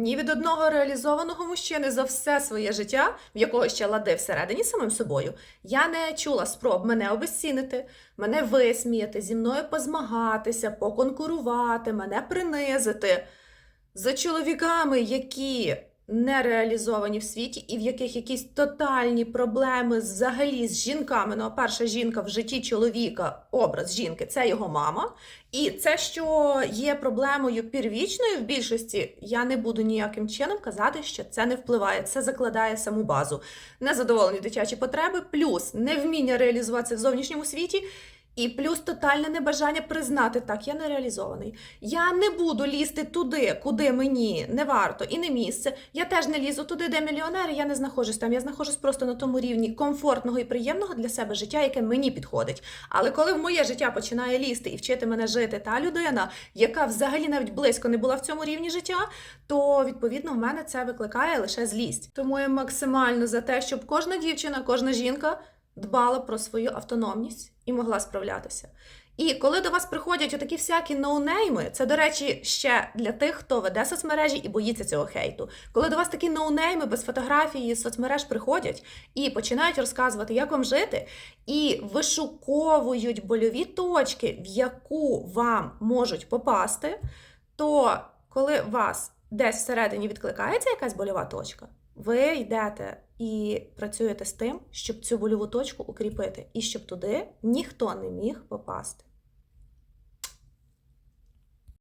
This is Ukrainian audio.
ні від одного реалізованого мужчини за все своє життя, в якого ще лади всередині самим собою, я не чула спроб мене обесцінити, мене висміяти, зі мною позмагатися, поконкурувати, мене принизити. За чоловіками, які не реалізовані в світі, і в яких якісь тотальні проблеми взагалі з жінками. Ну, а перша жінка в житті чоловіка, образ жінки це його мама. І це, що є проблемою первічною в більшості, я не буду ніяким чином казати, що це не впливає. Це закладає саму базу. Незадоволені дитячі потреби, плюс невміння реалізуватися в зовнішньому світі. І плюс тотальне небажання признати, так, я не реалізований. Я не буду лізти туди, куди мені не варто і не місце. Я теж не лізу туди, де мільйонери. Я не знаходжусь там. Я знаходжусь просто на тому рівні комфортного і приємного для себе життя, яке мені підходить. Але коли в моє життя починає лізти і вчити мене жити та людина, яка взагалі навіть близько не була в цьому рівні життя, то відповідно в мене це викликає лише злість. Тому я максимально за те, щоб кожна дівчина, кожна жінка дбала про свою автономність і могла справлятися. І коли до вас приходять отакі всякі ноунейми, це, до речі, ще для тих, хто веде соцмережі і боїться цього хейту. Коли до вас такі ноунейми без фотографії з соцмереж приходять і починають розказувати, як вам жити, і вишуковують больові точки, в яку вам можуть попасти, то коли вас десь всередині відкликається якась больова точка, ви йдете і працюєте з тим, щоб цю больову точку укріпити, і щоб туди ніхто не міг попасти.